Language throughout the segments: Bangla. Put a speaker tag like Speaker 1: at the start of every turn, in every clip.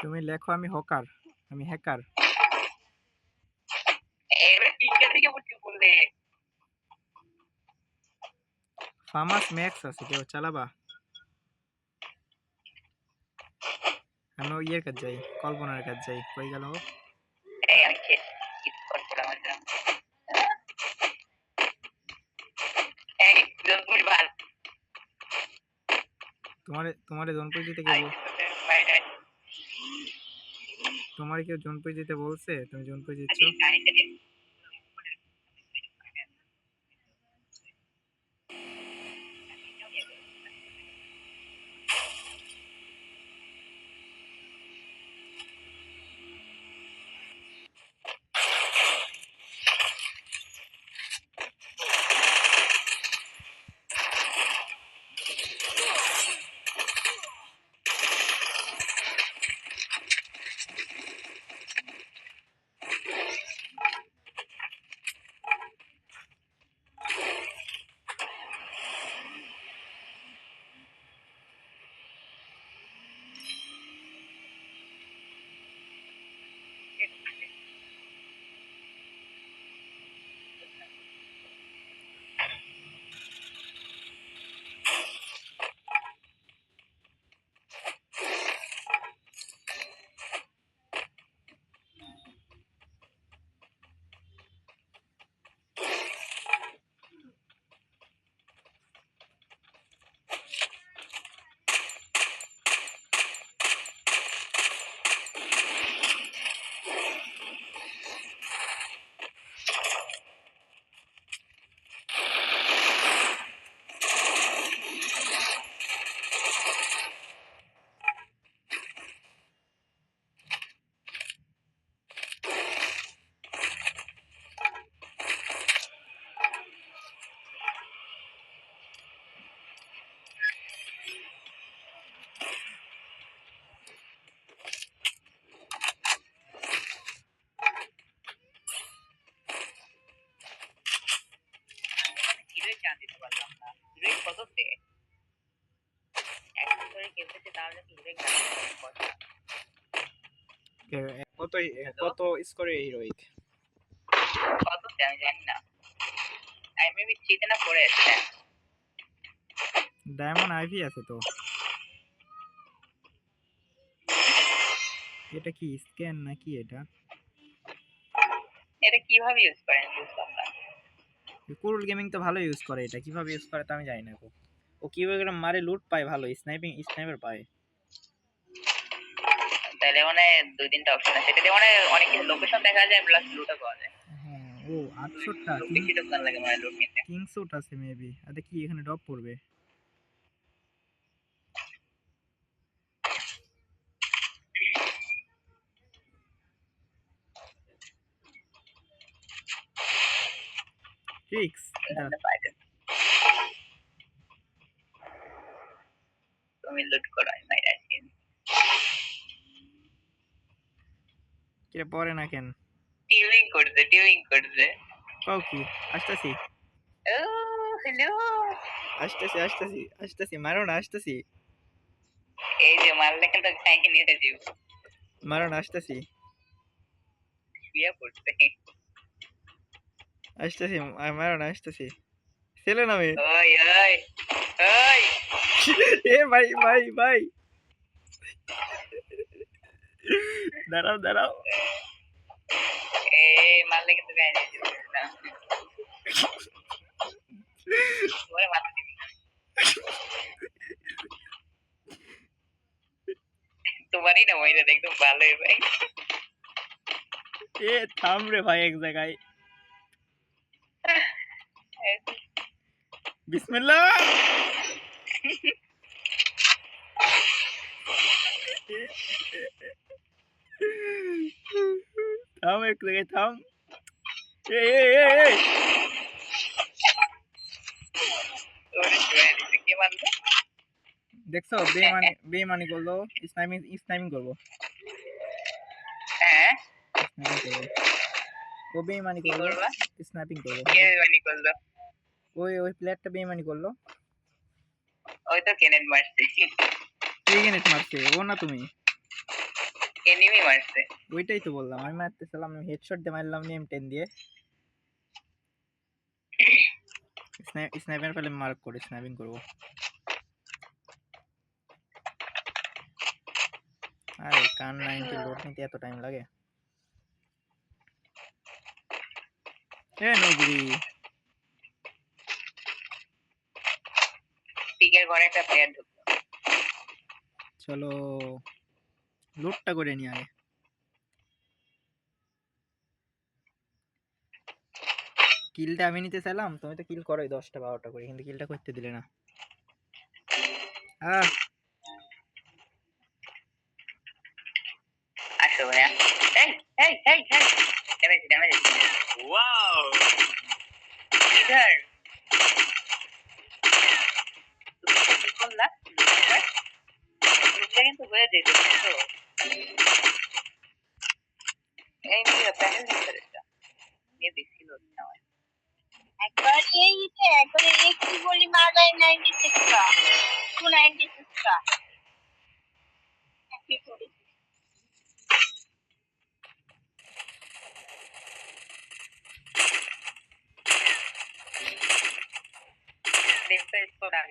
Speaker 1: তুমি লেখো, আমি হকার, আমি হ্যাকার। ফার্মাস ম্যাক্স আছে কেউ চালাবা। আমি ইয়ের কাজ যাই, কল্পনার কাজ যাই, কই গেল ও?
Speaker 2: এই আমি খেয়ে কি করছিলাম আমার জন্য এই জলপুর ভালো
Speaker 1: তোমারে জনপুর দিতে
Speaker 2: বাইরে
Speaker 1: তোমারে কেউ জনপুর দিতে বলছে? তুমি জনপুর যেচ্ছ
Speaker 2: কত
Speaker 1: কত স্কোরে হিরোইক
Speaker 2: কত আমি জানি না আমি মেবি থ্রিতে না পড়ে আছে
Speaker 1: ডায়মন্ড আইভি আছে তো এটা কি স্ক্যান নাকি এটা
Speaker 2: এটা কীভাবে ইউজ করেন
Speaker 1: কুরুল গেমিং তো ভালো ইউজ করে এটা কীভাবে ইউজ করে তা আমি জানি না ও কীভাবে মারে লুট পায় ভালো স্নাইপিং স্নাইপার পায়
Speaker 2: তাহলে মানে দুই তিনটা অপশন আছে। এটাতে মানে অনেক কিছু লোকেশন দেখা যায় প্লাস লুটও পাওয়া যায়।
Speaker 1: হ্যাঁ ও আটশোটা
Speaker 2: বেশি লোকসান লাগে মানে লুট নিতে
Speaker 1: কিং আছে মেবি আরে কি এখানে ড্রপ পড়বে। ট্রিক্স
Speaker 2: তাহলে তুমি লুট করো
Speaker 1: কে পরে না কেন
Speaker 2: টিউনিং করছে টিউনিং করছে
Speaker 1: কও কি আসতেছি
Speaker 2: ও হ্যালো
Speaker 1: আসতেছি আসতেছি আসতেছি মারো না আসতেছি
Speaker 2: এই যে মারলে কিন্তু খাইকে নিয়ে যাও
Speaker 1: মারো না আসতেছি
Speaker 2: শুয়ে পড়ছে
Speaker 1: আসতেছি মারো না আসতেছি ছেলে নামে
Speaker 2: ওই ওই ওই
Speaker 1: এ ভাই ভাই ভাই দাঁড়াও দাঁড়াও
Speaker 2: তোমারই না মহিলা একদম ভালোই ভাই
Speaker 1: এ থাম রে ভাই এক জায়গায় বিসমিল্লাহ থাম এক জায়গায় থাম এ এ এ এ দেখছ বেমানি বেমানি করল। স্নাইপিং স্নাইপিং করব।
Speaker 2: হ্যাঁ।
Speaker 1: ও বেমানি করল। স্নাইপিং করব
Speaker 2: মানে করল?
Speaker 1: ওই ওই প্লেয়ারটা বেমানি করল।
Speaker 2: ওই তো কেনেট মারছে।
Speaker 1: কে গেনেট মারছে? ও না তুমি?
Speaker 2: এনিমি মারছে।
Speaker 1: ওইটাই তো বললাম আমি মারতেছিলাম আমি হেডশট দিয়ে মারলাম নিয়ে টেন দিয়ে। স্নাইপার পেলে মার্ক করে স্নাইপিং করব। আরে কান নাইনটি লোড নিতে এত টাইম লাগে। এ নগরি
Speaker 2: পিকের ঘরে একটা প্লেয়ার ঢুকলো।
Speaker 1: চলো। লোডটা করে নিয়ে আগে। কিলটা আমি নিতে চাইলাম তুমি তো কিল করোই দশটা বারোটা করে কিন্তু কিলটা করতে দিলে না। আহ।
Speaker 2: আসো ভাইয়া। এই এই এই এই। ড্যামেজ ড্যামেজ ওয়াও ইধার তুমি কি করলা কিন্তু হয়ে যেত বুঝছো এই নিয়ে প্যানেল নিতে নিয়ে দেখছিল আমার
Speaker 3: একবার এই ইতে একবারে এই কি বলি মারাই নাইনটি সিক্স কা টু নাইনটি সিক্স কা কি করি
Speaker 2: দেখতে इसको डाल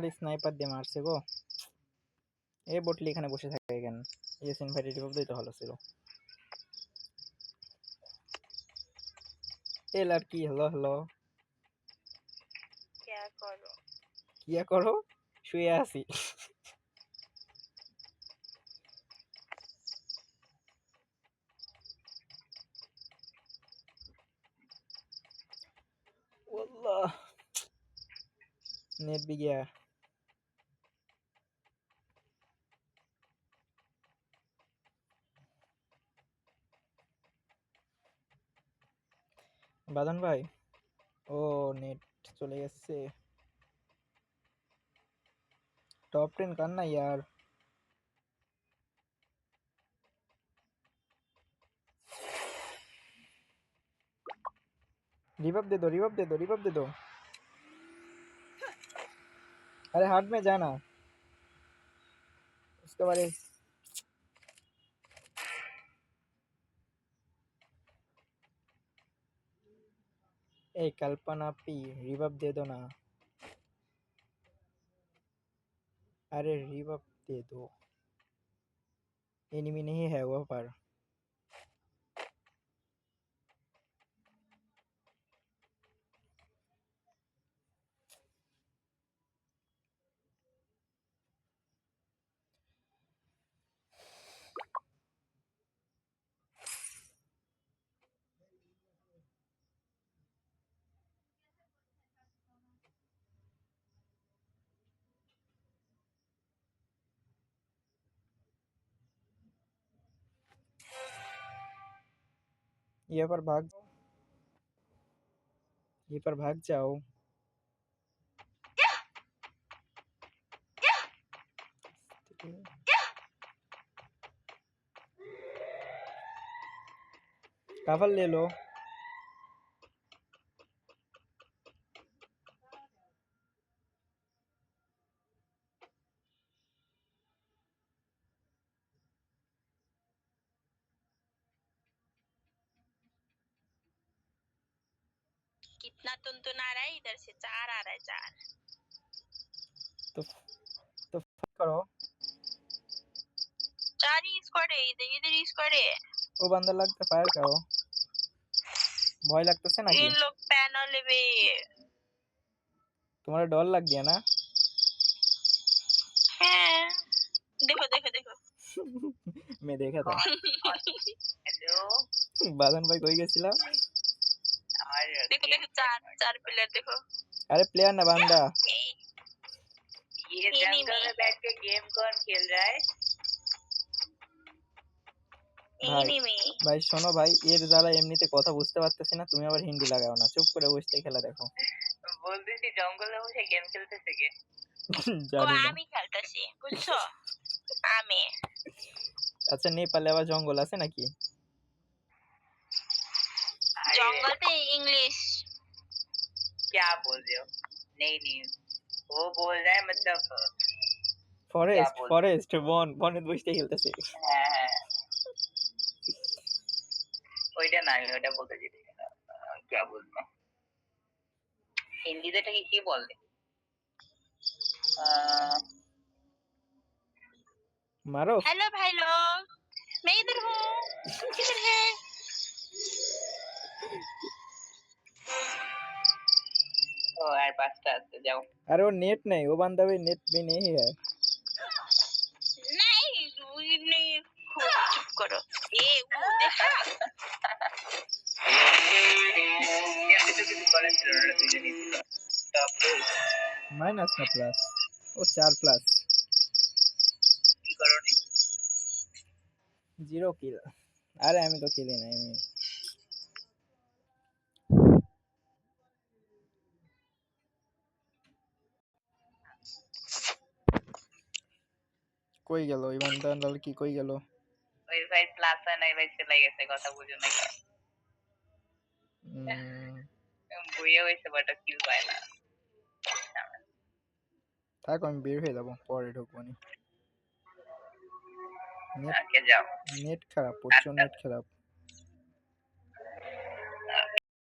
Speaker 1: আর স্নাইপার দিয়ে মারছে গো। এ বটলি এখানে বসে থাকে কেন? ইয়েস ইনভাইটেটিভ অফ তো ভালো ছিল। এল আর কি হ্যালো
Speaker 3: হ্যালো
Speaker 1: কিয়া করো? শুয়ে আছি। Net begya. বাদন ভাই ও নেট চলে গেছে टॉप टेन करना यार रिवअप दे दो रिवअप दे दो रिवअप दे दो अरे हार्ट में जाना उसके बारे ए कल्पना पी रिवप दे दो ना। अरे रिवप दे दो। एनिमी नहीं है वह पर। ये पर भाग ये पर भाग जाओ। कवर ले लो। तो तो करो
Speaker 3: चार ही स्क्वाड है इधर इधर ही स्क्वाड है
Speaker 1: वो बंदा लगता फायर करो ভয় লাগতেছে নাকি
Speaker 3: इन लोग पैनल में
Speaker 1: তোমার ডর লাগ দিয়া না
Speaker 3: हैं देखो देखो देखो
Speaker 1: मैं देखा था
Speaker 2: হ্যালো
Speaker 1: বাদন ভাই কই গেছিলাম
Speaker 2: আর
Speaker 3: देखो देखो चार चार प्लेयर देखो
Speaker 1: আরে প্লেয়ার না বান্দা
Speaker 2: ये जंगल में बैठ के गेम कौन खेल रहा है
Speaker 1: ভাই
Speaker 3: एनिमी
Speaker 1: ভাই শোনো ভাই এর জ্বালা এমনিতে কথা বুঝতে পারতেছি না তুমি আবার হিন্দি লাগাও না চুপ করে বসতে খেলা দেখো
Speaker 2: বলতেছি জঙ্গলে বসে গেম খেলতেছে কে
Speaker 3: ও
Speaker 1: জানি না
Speaker 3: আমি খেলতেছি বুঝছো আমি
Speaker 1: আচ্ছা নেপালে আবার জঙ্গল আছে নাকি
Speaker 2: अरे,
Speaker 3: জঙ্গলতে ইংলিশ
Speaker 2: क्या बोल रहे हो नहीं नहीं वो बोल रहा है मतलब
Speaker 1: ফরেস্ট
Speaker 2: বলবো?
Speaker 1: ফরেস্ট বন বনে বসতে খেলতেছে
Speaker 2: হ্যাঁ হ্যাঁ ওইটা না আমি ওইটা বলতে চাইছি क्या बोलते हैं হিন্দিতে এটাকে কি বলে আহ,
Speaker 1: মারো
Speaker 3: हेलो भाई लोग मैं इधर हूँ तुम किधर है
Speaker 2: ও আর পাঁচটা আছে যাও
Speaker 1: अरे वो नेट नहीं वो बंदा भी नेट भी नहीं है
Speaker 3: नहीं वो नहीं हो, चुप करो ये वो देखा
Speaker 2: এমনি তো কিছু করার ছিল না দুজনই ছিল টপ
Speaker 1: माइनस ना प्लस वो चार प्लस
Speaker 2: কি করো নি
Speaker 1: জিরো কিল আরে আমি তো খেলি না আমি কই গেল? ইমান বান্দার কি কই গেল?
Speaker 2: ওই ভাই প্লাস আর নাই ভাই চলে গেছে কথা বুঝো না
Speaker 1: উম,
Speaker 2: বইয়ে হয়েছে বাট কিল পায় না।
Speaker 1: থাক আমি বের হয়ে যাব পরে ঢুকবো নেট খারাপ প্রচুর নেট খারাপ।